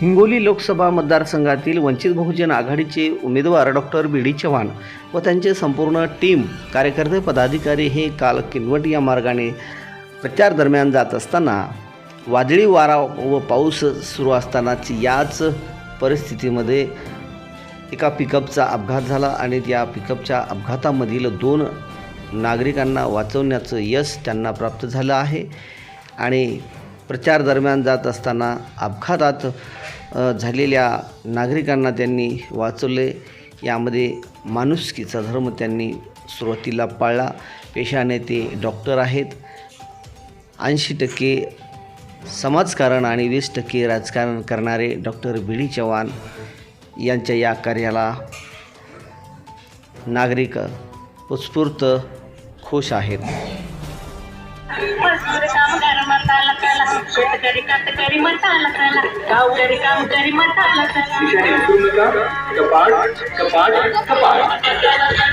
हिंगोली लोकसभा मतदारसंघातील वंचित बहुजन आघाडीचे उमेदवार डॉक्टर बी डी चव्हाण व त्यांचे संपूर्ण टीम कार्यकर्ते पदाधिकारी हे काल किनवट या मार्गाने प्रचार दरम्यान जात असताना वादळी वारा व पाऊस सुरू असतानाच याच परिस्थितीमध्ये एका पिकअपचा अपघात झाला आणि त्या पिकअपच्या अपघातामधील दोन नागरिकांना वाचवण्याचं यश त्यांना प्राप्त झालं आहे. आणि प्रचार दरम्यान जात असताना अपघातात झालेल्या नागरिकांना त्यांनी वाचवले. यामध्ये माणुसकीचा धर्म त्यांनी सुरुवातीला पाळला. पेशाने ते डॉक्टर आहेत. ऐंशी टक्के समाजकारण आणि वीस टक्के राजकारण करणारे डॉक्टर बी डी चव्हाण यांच्या या कार्याला नागरिक उत्स्फूर्त खुश आहेत. शेतकरी कातकरी मताला कला गावकरी कामकरी मताला कला कपाट कपाट कपाट.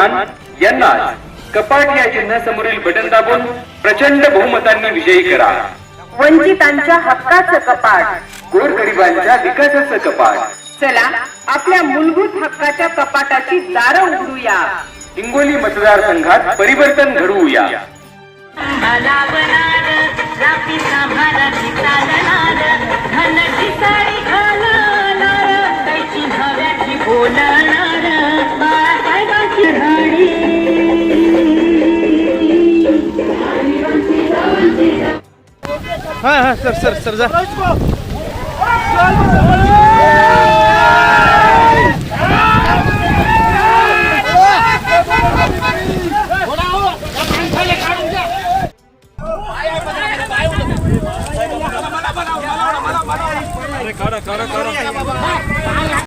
चव्हाण यांना कपाट या चिन्हासमोरील बटन दाबून प्रचंड बहुमतांनी विजयी करा. वंचितांच्या हक्काचं कपाट. गोरगरिबांच्या विकासाचं कपाट. चला आपल्या मूलभूत हक्काच्या कपाटाची दारं उघडूया. हिंगोली मतदारसंघात परिवर्तन घडवूया. चालणार हा हा सर सर सर जा अरे काढा काढा काढा